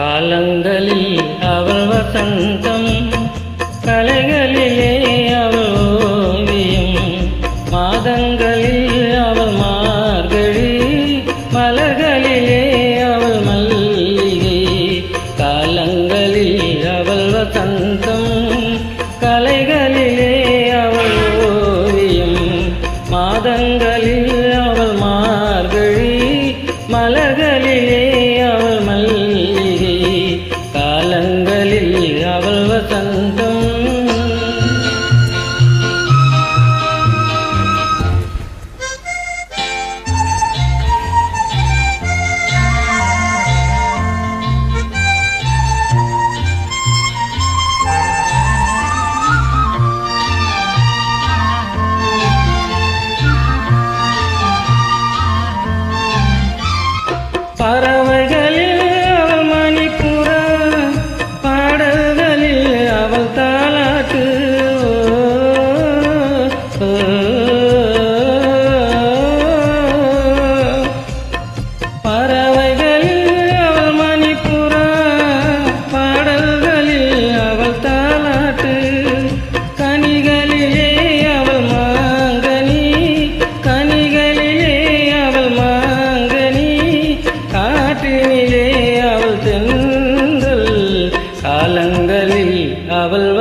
காலங்களில் அவள் வசந்தம் காலங்களில்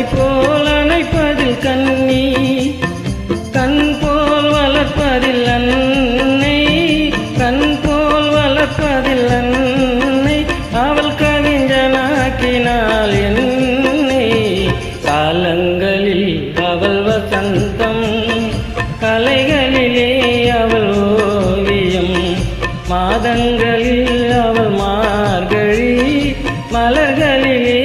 அவள் போல் அணைப்பதில் கண்ணி கண் போல் வளர்ப்பதில் அன்னை. கண் போல் வளர்ப்பதில் அன்னை. அவள் கவிஞனாக்கினாள் என்னை. காலங்களில் அவள் வசந்தம். கலைகளிலே அவள் ஓவியம். மாதங்களில் அவள் மார்கழி. மலர்களிலே